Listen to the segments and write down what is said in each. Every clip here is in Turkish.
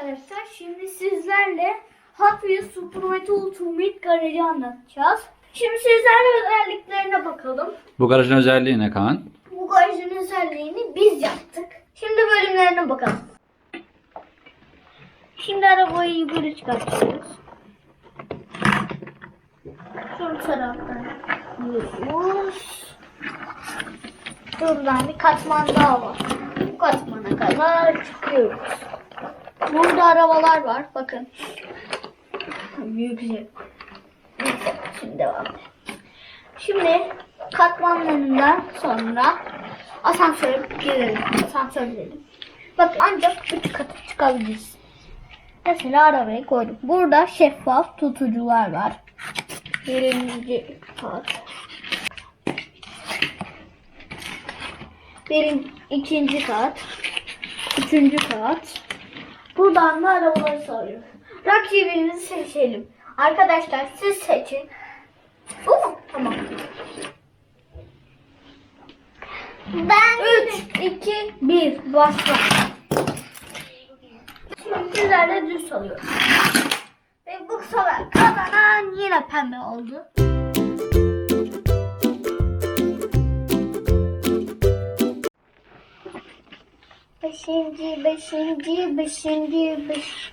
arkadaşlar şimdi sizlerle Hot Wheels Supermetal Ultimate Garajı anlatacağız. Şimdi sizlerle özelliklerine bakalım. Bu garajın özelliği ne Kaan? Bu garajın özelliğini biz yaptık. Şimdi bölümlerine bakalım. Şimdi arabayı yukarı çıkartıyoruz. Şu taraftan gidiyoruz. Buradan bir katman daha var. Bu katmana kadar çıkıyoruz. Burada arabalar var. Bakın. Büyük şey. Şimdi devam. Şimdi katmanlarından sonra asansöre girelim. Asansör girelim. Bak ancak üç kata çıkabiliriz. Mesela arabayı koydum. Burada şeffaf tutucular var. Birinci kat. Birin, ikinci kat. Üçüncü kat. Buradan da arabaları sarıyor. Rakibimizi seçelim. Arkadaşlar siz seçin. Bu mu? Tamam. Ben 3, 2, 1 başla. Şimdi sizlerle düz salıyoruz. Ve bu sefer kazanan yine pembe oldu. Beşinci, beşinci, beşinci, beş,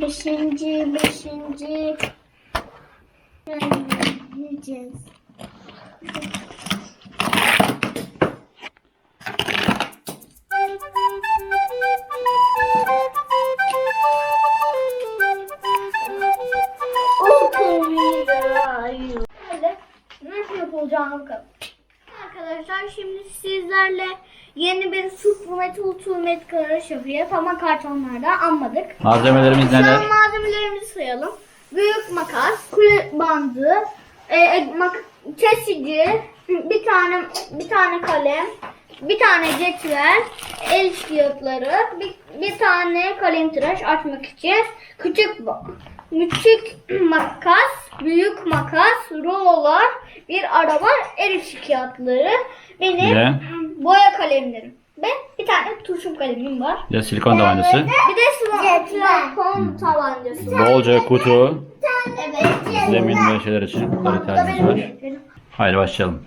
beşinci, beşinci. Yiyeceğiz. Nasıl yapılacağını bakalım. Arkadaşlar şimdi sizlerle yeni bir Supermet Ultimate Garaj yapacağız ama kartonlarda almadık. Malzemelerimiz Şu neler? an malzemelerimizi sayalım. Büyük makas, kule bandı, e, e, mak- kesici, bir tane bir tane kalem, bir tane cetvel, el işliyotları, bir, bir tane kalem tıraş açmak için, küçük ba- küçük makas, büyük makas, rololar, bir araba, el işliyotları, benim Ve? boya kalemlerim ve bir tane turşum kalemim var. Bir de silikon tabancası. Bir de silikon tabancası. Bolca kutu, Evet. zemin ve şeyler için bunlara ihtiyacımız var. Haydi başlayalım.